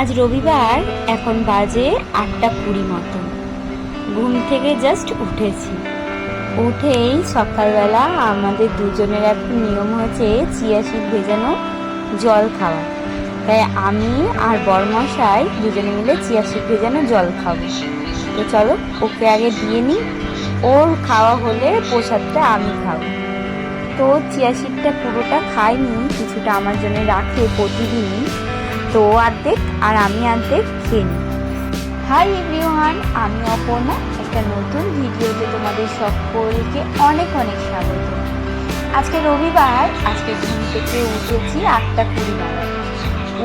আজ রবিবার, এখন বাজে আটটা কুড়ি মতন ঘুম থেকে জাস্ট উঠেছি। উঠেই সকালবেলা আমাদের দুজনের একটা নিয়ম হয়েছে চিয়া ভেজানো জল খাওয়া। তাই আমি আর বরমশাই দুজনে মিলে চিয়া ভেজানো জল খাব। তো চলো, ওকে আগে দিয়ে নিই। ওর খাওয়া হলে প্রসাদটা আমি খাব। তো চিয়া পুরোটা খাইনি, কিছুটা আমার জন্য রাখে প্রতিদিনই। তো অর্ধেক আর আমি অর্ধেক খেয়ে হাই এভরিওয়ান আমি অপর্ণা। একটা নতুন ভিডিওতে তোমাদের সকলকে অনেক অনেক স্বাগত। আজকে রবিবার, আজকে ঘুম থেকে উঠেছি আটটা কুড়ি নাগাদ।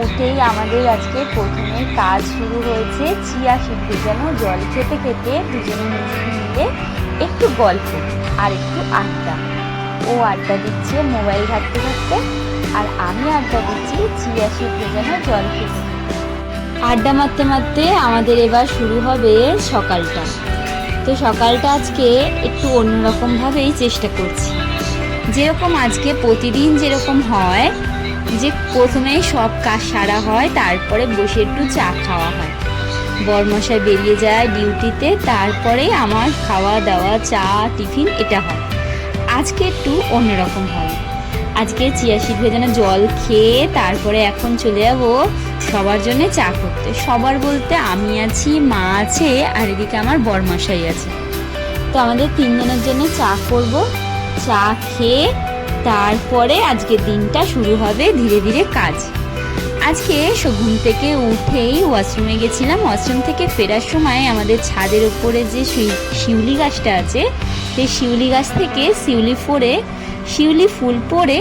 উঠেই আমাদের আজকে প্রথমে কাজ শুরু হয়েছে, চিয়া সিদ্ধ যেন জল খেতে খেতে দুজনে মিলে একটু গল্প আর একটু আড্ডা। ও আড্ডা দিচ্ছে মোবাইল ঘাটতে ঘাটতে, আর আমি আড্ডা দিচ্ছি চিয়া সিদ্ধ যেন জল খেতে। আড্ডা মারতে মারতে আমাদের এবার শুরু হবে সকালটা। তো সকালটা আজকে একটু অন্যরকমভাবেই চেষ্টা করছি। যেরকম আজকে প্রতিদিন যেরকম হয়, যে প্রথমেই সব কাজ সারা হয়, তারপরে বসে একটু চা খাওয়া হয়। বরমশাই বেরিয়ে যায় ডিউটিতে, তারপরে আমার খাওয়া দাওয়া চা, টিফিন, এটা হয়। আজকে একটু অন্যরকম হয় আজকে চিয়া সিড ভেজানো জল খেয়ে তারপরে এখন চলে যাব সবার জন্য চা করতে। সবার বলতে আমি আছি, মা আছে, আর এদিকে আমার বরমশাই আছে। তো আমাদের তিনজনের জন্য চা করব। চা খেয়ে তারপরে আজকে দিনটা শুরু হবে ধীরে ধীরে কাজ। আজকে ঘুম থেকে উঠেই ওয়াশরুমে গেছিলাম। ওয়াশরুম থেকে ফেরার সময় আমাদের ছাদের উপরে যে শিউ- শিউলি গাছটা আছে সেই শিউলি গাছ থেকে শিউলি ফোড়ে, শিউলি ফুল পরে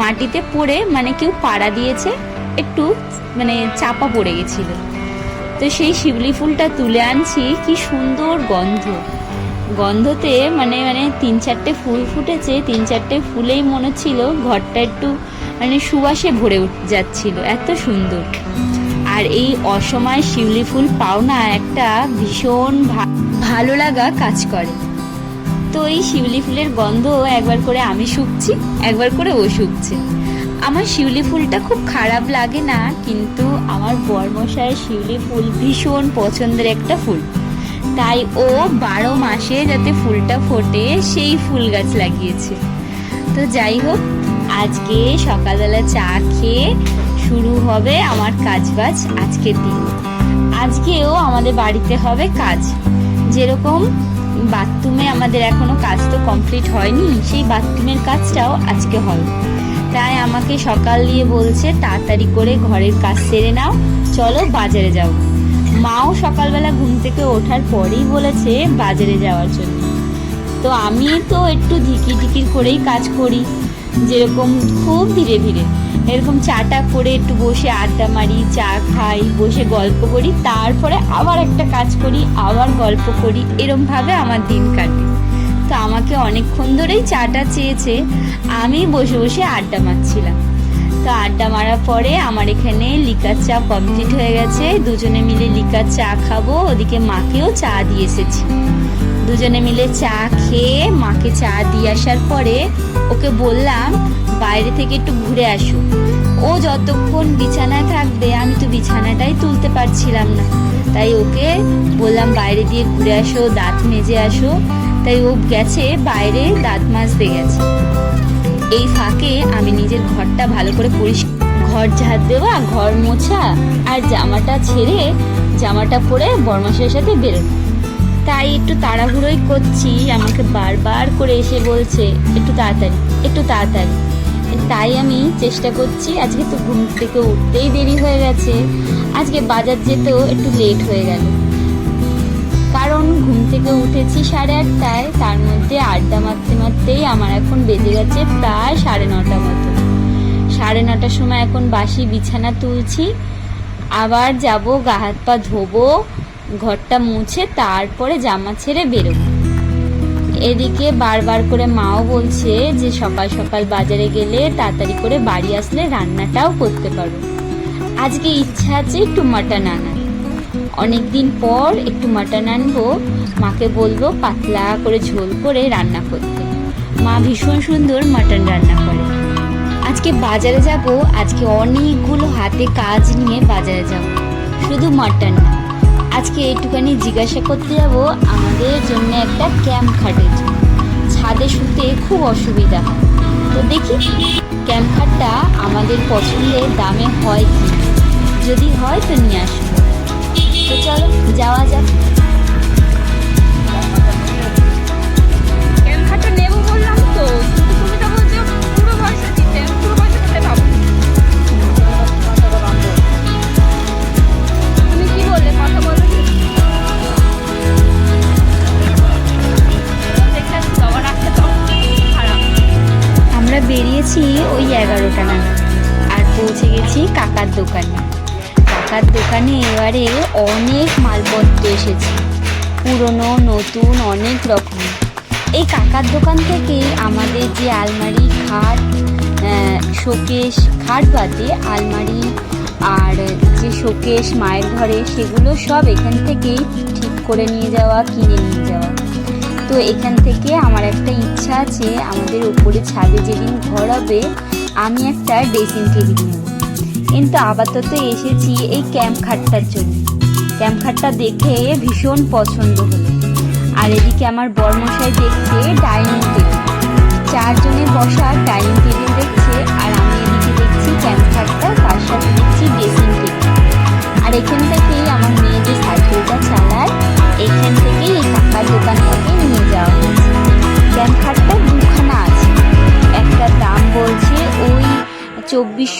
মাটিতে পড়ে মানে কেউ পাড়া দিয়েছে, একটু মানে চাপা পড়ে গেছিল। তো সেই শিউলি ফুলটা তুলে আনছি, কি সুন্দর গন্ধ। গন্ধতে মানে মানে তিন চারটে ফুল ফুটেছে, তিন চারটে ফুলেই মনে হচ্ছিল ঘরটা একটু মানে সুবাসে ভরে উঠ, যাচ্ছিল, এত সুন্দর। আর এই অসময় শিউলি ফুল পাওনা একটা ভীষণ ভালো লাগা কাজ করে। তো এই শিউলি ফুলের গন্ধ একবার করে আমি শুকছি, একবার করে ও শুকছে। আমার শিউলি ফুলটা খুব খারাপ লাগে না, কিন্তু আমার বরমশায় শিউলি ফুল ভীষণ পছন্দের একটা ফুল। তাই ও বারো মাসে যাতে ফুলটা ফোটে, সেই ফুল গাছ লাগিয়েছে। তো যাই হোক, আজকে সকালবেলা চা খেয়ে শুরু হবে আমার কাজ বাজ আজকের দিন। আজকেও আমাদের বাড়িতে হবে কাজ। যেরকম বাথরুমে আমাদের এখনও কাজ তো কমপ্লিট হয়নি, সেই বাথরুমের কাজটাও আজকে হবে তাই আমাকে সকাল দিয়ে বলছে, তাড়াতাড়ি করে ঘরের কাজ সেরে নাও, চলো বাজারে যাও। মাও সকালবেলা ঘুম থেকে ওঠার পরেই বলেছে বাজারে যাওয়ার জন্য। তো আমি তো একটু ধিকির ধিকির করেই কাজ করি, যেরকম খুব ধীরে ধীরে। এরকম চাটা করে একটু বসে আড্ডা মারি, চা খাই, বসে গল্প করি, তারপরে আবার একটা কাজ করি, আবার গল্প করি, এরমভাবে আমার দিন কাটে। তো আমাকে অনেকক্ষণ ধরেই চাটা চেয়েছে, আমি বসে বসে আড্ডা মারছিলাম। তো আড্ডা মারার পরে আমার এখানে লিকার চা কমপ্লিট হয়ে গেছে, দুজনে মিলে লিকার চা খাব, ওদিকে মাকেও চা দিয়ে এসেছি। দুজনে মিলে চা খেয়ে মাকে চা দিয়ে আসার পরে ওকে বললাম বাইরে থেকে একটু ঘুরে আসো। ও যতক্ষণ বিছানায় থাকবে, আমি তো বিছানাটাই তুলতে পারছিলাম না। তাই ওকে বললাম, বাইরে দিয়ে ঘুরে আসো, দাঁত মেজে আসো। তাই ও গেছে, বাইরে দাঁত মাজতে গেছে। এই ফাঁকে আমি নিজের ঘরটা ভালো করে পরিষ্কার ঘর ঝাড় দেওয়া, ঘর মোছা আর জামাটা ছেড়ে জামাটা পরে বরমাসের সাথে বেরোনো তাই একটু তাড়াহুড়োই করছি। আমাকে বারবার করে এসে বলছে, একটু তাড়াতাড়ি একটু তাড়াতাড়ি। তাই আমি চেষ্টা করছি আজকে তো ঘুম থেকে উঠতেই দেরি হয়ে গেছে। আজকে বাজার যেতেও একটু লেট হয়ে গেল। কারণ ঘুম থেকে উঠেছি সাড়ে আটটায়, তার মধ্যে আড্ডা মারতে মারতেই আমার এখন বেজে গেছে প্রায় সাড়ে নটা মতো। সাড়ে নটার সময় এখন বাসি বিছানা তুলছি, আবার যাব, গা হাত পা ধোবো, ঘরটা মুছে তারপরে জামা ছেড়ে বেরোবো। এদিকে বারবার করে মাও বলছে যে সকাল সকাল বাজারে গেলে তাড়াতাড়ি করে বাড়ি আসলে রান্নাটাও করতে পারো। আজকে ইচ্ছা আছে একটু মাটন আনার। অনেকদিন পর একটু মাটন আনব, মাকে বলব পাতলা করে ঝোল করে রান্না করতে। মা ভীষণ সুন্দর মাটন রান্না করে। আজকে বাজারে যাব, আজকে অনেকগুলো হাতে কাজ নিয়ে বাজারে যাব। শুধু মাটন না আজকে একটুখানি জিজ্ঞাসা করতে যাব আমাদের জন্য একটা ক্যাম্প খাটের ছাদে শুতে খুব অসুবিধা হয়। তো দেখি ক্যাম্প খাটটা আমাদের পছন্দের দামে হয় কি? যদি হয় তো নিয়ে আসব। তো চলো, যাওয়া যাক। ক্যামেরাটা নেব বললাম তো। বেরিয়েছি ওই এগারোটা নাগাদ। আর পৌঁছে গেছি কাকার দোকানে। কাকার দোকানে এবারে অনেক মালপত্র এসেছে। পুরনো, নতুন, অনেক রকম। এই কাকার দোকান থেকে আমাদের যে আলমারি, খাট শোকেশ, খাট বাদে আলমারি আর যে শোকেশ মায়ের ঘরে, সেগুলো সব এখান থেকেই ঠিক করে নিয়ে যাওয়া, কিনে নিয়ে যাওয়া। তো এখান থেকে আমার একটা ইচ্ছা আছে আমাদের উপরে ছাদে যেদিন ঘর হবে আমি একটা ড্রেসিং টেবিল নেব। কিন্তু আপাতত এসেছি এই ক্যাম্প খাটটার জন্য। ক্যাম্প খাটটা দেখে ভীষণ পছন্দ হলো। আর এদিকে আমার বর্মশাই দেখছে ডাইনিং টেবিল চারজনে বসা ডাইনিং টেবিল দেখছে, আর আমি এদিকে দেখছি ক্যাম্প খাটটা, তার সাথে দেখছি ড্রেসিং টেবিল আর এখান থেকেই আমার মেয়ে যে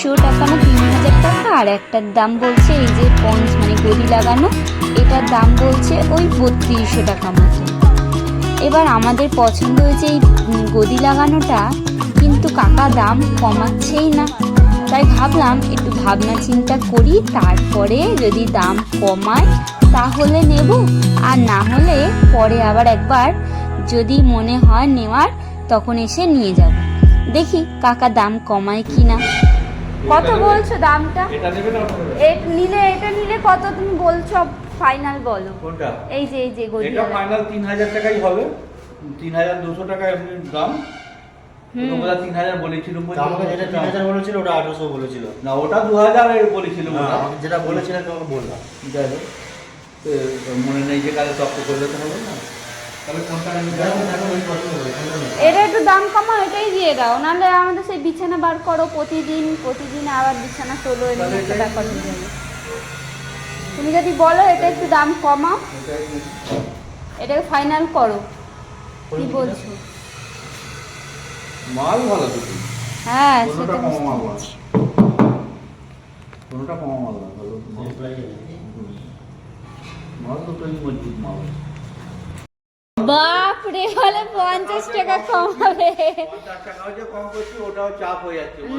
চব্বিশশো টাকা না তিন হাজার টাকা, আর একটার দাম বলছে এই যে পঞ্চ মানে গদি লাগানো, এটার দাম বলছে ওই বত্রিশশো টাকা মতো। এবার আমাদের পছন্দ হয়েছে এই গদি লাগানোটা, কিন্তু কাকা দাম কমাচ্ছেই না। তাই ভাবলাম একটু ভাবনা চিন্তা করি, তারপরে যদি দাম কমায় তাহলে নেব। আর না হলে পরে আবার একবার যদি মনে হয় নেওয়ার, তখন এসে নিয়ে যাব। দেখি কাকা দাম কমায় কি না কত বলছো দামটা? এটা নেবে না ওটা নিলে এটা নিলে কত তুমি বলছো? ফাইনাল বলো। কোনটা? এই যে এই যে গদি এটা ফাইনাল তিন হাজার টাকাই হবে। তিন হাজার দুশো টাকা এমনি দাম। হুম। ওটা তিন হাজার বলেছিল তা আমাকে যেটা তিন হাজার বলেছিল ওটা আঠারোশো বলেছিল। না ওটা দু হাজার বলেছিল আমাকে যেটা বলেছিলেন তোমাকে বললাম। যাই হোক। তো মনে নেই যে কালে তপ্ত করলে তো হবে না। এটা একটু দাম কমাও এটাই দিয়ে দাও। নাহলে আমাদের সেই বিছানা বার করো প্রতিদিন প্রতিদিন আবার বিছানা তোলো ব্যাপার তুমি যদি বলো এটা একটু দাম কমাও। এটাকে ফাইনাল করো। কি বলছো? মাল ভালো দুটো হ্যাঁ সেটা কমা মাল না কমা মাল ভালো। মাল। দুটোই মজবুত মাল। বলে পঞ্চাশ টাকা কমাবে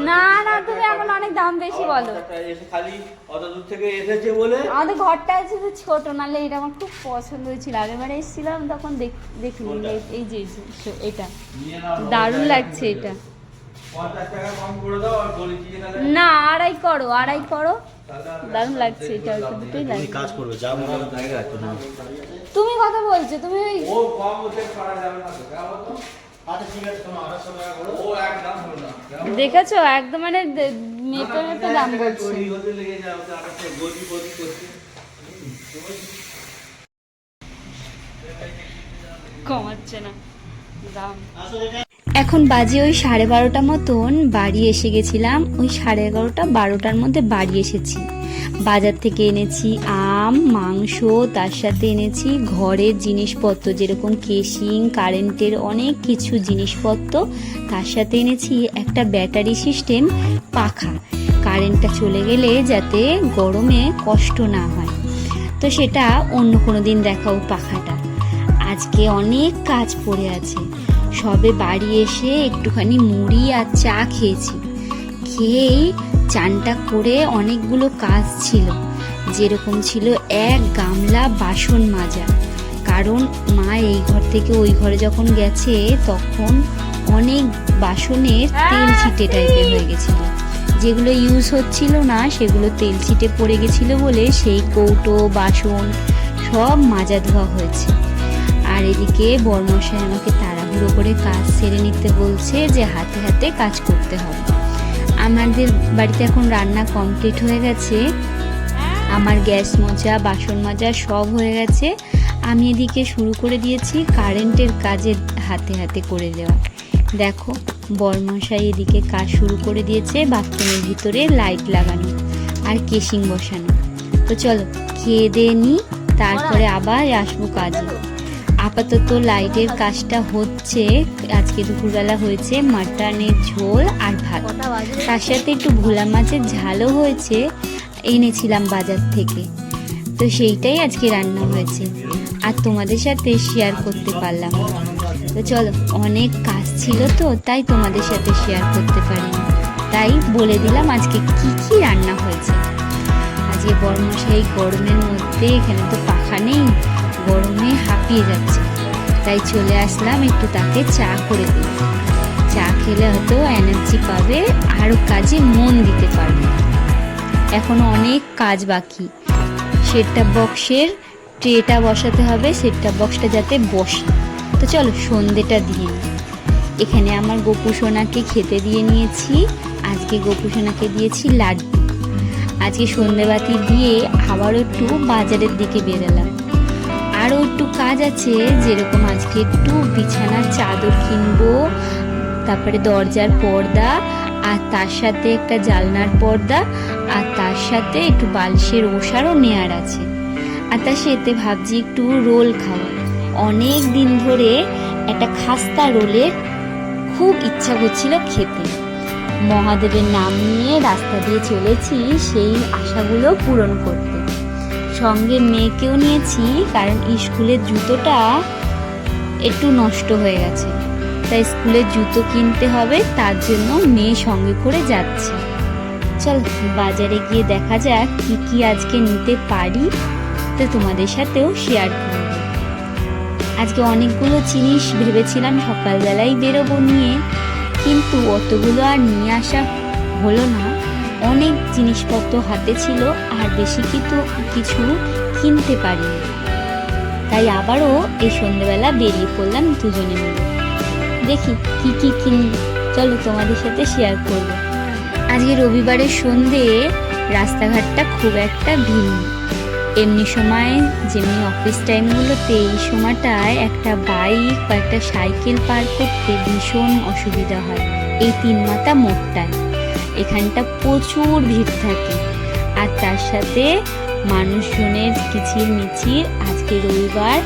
না না তুমি এখন অনেক দাম বেশি বলো। পঞ্চাশ টাকা এসে খালি অত দূর থেকে এসেছে বলে আমাদের ঘরটা আছে তো ছোট নালে এটা আমার খুব পছন্দ হয়েছিল। আগেরবার এসেছিলাম তখন দেখ- দেখিনি। এই- এই যে এটা। দারুণ লাগছে। এটা। না আড়াই করো আড়াই করো। দারুণ লাগছে এটা দুটোই তুমি লাগছে কাজ করবে যা মনে হবে জায়গা আছে না? তুমি কথা বলছো তুমি ওই ও কম ওতে করা যাবে না তো কেমন তো? আচ্ছা? দেখেছ? একদম মানে মেপে মেপে দাম বলছে। কমাচ্ছে না দাম। এখন বাজে ওই সাড়ে বারোটা মতন, বাড়ি এসে গেছিলাম, ওই সাড়ে এগারোটা বারোটার মধ্যে বাড়ি এসেছি। বাজার থেকে এনেছি আম, মাংস, তার সাথে এনেছি ঘরের জিনিসপত্র যেরকম কেসিং কারেন্টের অনেক কিছু জিনিসপত্র। তার সাথে এনেছি একটা ব্যাটারি সিস্টেম পাখা। কারেন্টটা চলে গেলে যাতে গরমে কষ্ট না হয়। তো সেটা অন্য কোনো দিন দেখাও পাখাটা। আজকে অনেক কাজ পড়ে আছে। সবে বাড়ি এসে একটুখানি মুড়ি আর চা খেয়েছি। খেয়েই চানটা করে অনেকগুলো কাজ ছিল। যেরকম ছিল এক গামলা বাসন মাজা। কারণ মা এই ঘর থেকে ওই ঘরে যখন গেছে, তখন অনেক বাসনের তেল ছিটে টাইপের হয়ে গেছিল। যেগুলো ইউজ হচ্ছিল না, সেগুলো তেল ছিটে পড়ে গেছিল বলে সেই কৌটো, বাসন সব মাজা ধোয়া হয়েছে। আর এদিকে বর্মশাই আমাকে তাড়াহুড়ো করে কাজ সেরে নিতে বলছে যে হাতে হাতে কাজ করতে হবে। আমাদের বাড়িতে এখন রান্না কমপ্লিট হয়ে গেছে। আমার গ্যাস মজা বাসন মাজা সব হয়ে গেছে। আমি এদিকে শুরু করে দিয়েছি কারেন্টের কাজে হাতে হাতে করে দেওয়া। দেখো বরমশাই এদিকে কাজ শুরু করে দিয়েছে বাথরুমের ভিতরে লাইট লাগানো আর কেশিং বসানো। তো চলো খেয়ে দিয়ে নিই তারপরে আবার আসব কাজে। আপাতত লাইটের কাজটা হচ্ছে আজকে দুপুরবেলা হয়েছে মাটনের ঝোল আর ভাত। তার সাথে একটু ভোলা মাছের ঝালও হয়েছে এনেছিলাম বাজার থেকে। তো সেইটাই আজকে রান্না হয়েছে। আর তোমাদের সাথে শেয়ার করতে পারলাম। তো চলো অনেক কাজ ছিল তো তাই তোমাদের সাথে শেয়ার করতে পারিনি তাই বলে দিলাম আজকে কি কি রান্না হয়েছে। আজকে বর্মশাই গরমের মধ্যে এখানে তো পাখা নেই। গরমে হাঁপিয়ে যাচ্ছে। তাই চলে আসলাম একটু তাকে চা করে দিই। চা খেলে হয়তো এনার্জি পাবে আরও কাজে মন দিতে পারবে। এখনও অনেক কাজ বাকি। সেটটা বক্সের ট্রেটা বসাতে হবে, সেটটা বক্সটা যাতে বসে। তো চলো সন্ধেটা দিয়ে এখানে আমার গোপু সোনাকে খেতে দিয়ে নিয়েছি। আজকে গোপু সোনাকে দিয়েছি লাড্ডু। আজকে সন্ধেবাতি দিয়ে আবারও একটু বাজারের দিকে বেরোলাম। আরও একটু কাজ আছে, যেরকম আজকে একটু বিছানার চাদর কিনবো, তারপরে দরজার পর্দা, আর তার সাথে একটা জালনার পর্দা, আর তার সাথে একটু বালিশের ওষারও নেয়ার আছে। আর তার সাথে ভাবছি একটু রোল খাওয়া অনেক দিন ধরে একটা খাস্তা রোলের খুব ইচ্ছা করছিল খেতে। মহাদেবের নাম নিয়ে রাস্তা দিয়ে চলেছি, সেই আশাগুলো পূরণ করতে। সঙ্গে মেয়েকেও নিয়েছি, কারণ স্কুলের জুতোটা একটু নষ্ট হয়ে গেছে। তাই স্কুলের জুতো কিনতে হবে, তার জন্য মেয়ে সঙ্গে করে যাচ্ছে। চল বাজারে গিয়ে দেখা যাক কি কি আজকে নিতে পারি। তো তোমাদের সাথেও শেয়ার করব। আজকে অনেকগুলো জিনিস ভেবেছিলাম সকালবেলায় বেরোবো নিয়ে, কিন্তু অতগুলো আর নিয়ে আসা হলো না। অনেক জিনিসপত্র হাতে ছিল আর বেশি কিন্তু কিছু কিনতে পারিনি। তাই আবারও এই সন্ধ্যেবেলা বেরিয়ে পড়লাম দুজনে মিলে। দেখি কি কি কিনি। চলো তোমাদের সাথে শেয়ার করব। আজকে রবিবারের সন্ধে রাস্তাঘাটটা খুব একটা ভিন্ন। এমনি সময় যেমনি অফিস টাইমগুলোতে এই সময়টায় একটা বাইক বা একটা সাইকেল পার করতে ভীষণ অসুবিধা হয়। এই তিন মাথা মোড়টায় এখানটা প্রচুর ভিড় থাকে। আর তার সাথে মানুষজনের কিচির মিচির আজকে রবিবার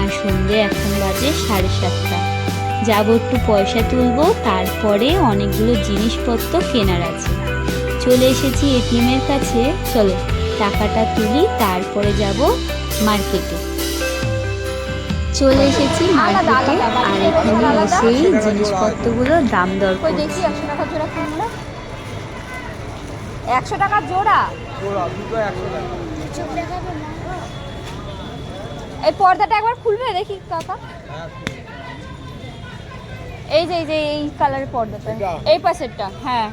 আর সন্ধে এখন বাজে সাড়ে সাতটা। যাব একটু পয়সা তুলবো তারপরে অনেকগুলো জিনিসপত্র কেনার আছে। চলে এসেছি এটিএমের কাছে। চলো টাকাটা তুলি তারপরে যাব মার্কেটে। চলে এসেছি মার্কেটে আর এখানে। এসেই জিনিসপত্রগুলো দাম দর করছি। একশো টাকা জোড়া? কোনগুলো একশো টাকা। এই পর্দাটা একবার খুলবে দেখি কাকা? এই যে এই যে এই কালারের পর্দাটা। এই পাশেরটা হ্যাঁ।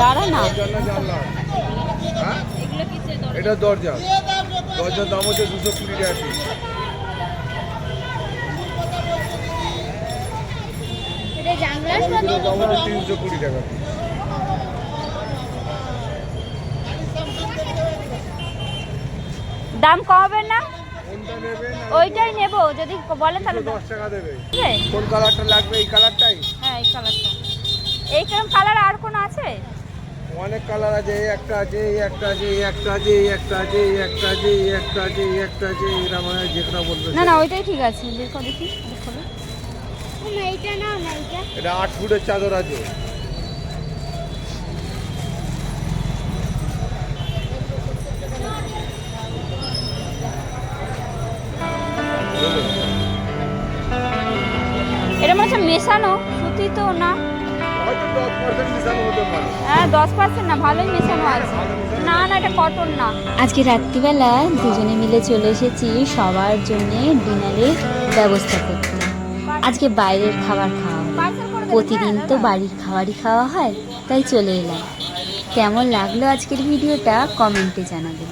দাঁড়া না। এটা দরজা। দরজার দাম হচ্ছে দুশো কুড়ি টাকা পিস দাম হচ্ছে তিনশো কুড়ি টাকা পিস দাম কমাবেন না? ওইটাই নেব যদি বলেন তাহলে দশ টাকা দেবে? কোন কালারটা লাগবে এই কালারটাই হ্যাঁ এই কালারটা এই কালার আর কোনো আছে? অনেক কালার আছে এই একটা আছে এই একটা আছে এই একটা আছে এই একটা আছে এই একটা আছে এই একটা আছে এই একটা আছে এরা মানে যেটা বলবে। না না ওইটাই ঠিক আছে দেখো দেখি দেখো এটা আট ফুটের চাদর আছে। এটা মনে হচ্ছে মেশানো সুতি তো না। হ্যাঁ দশ পার্সেন্ট না ভালোই মেশানো আছে। না না এটা কটন না। আজকে রাত্রিবেলা দুজনে মিলে চলে এসেছি সবার জন্য ডিনারের ব্যবস্থা করতে। আজকে বাইরের খাবার খাওয়া প্রতিদিন তো বাড়ির খাবারই খাওয়া হয় তাই চলে এলাম। কেমন লাগল আজকের ভিডিওটা কমেন্টে জানাবেন।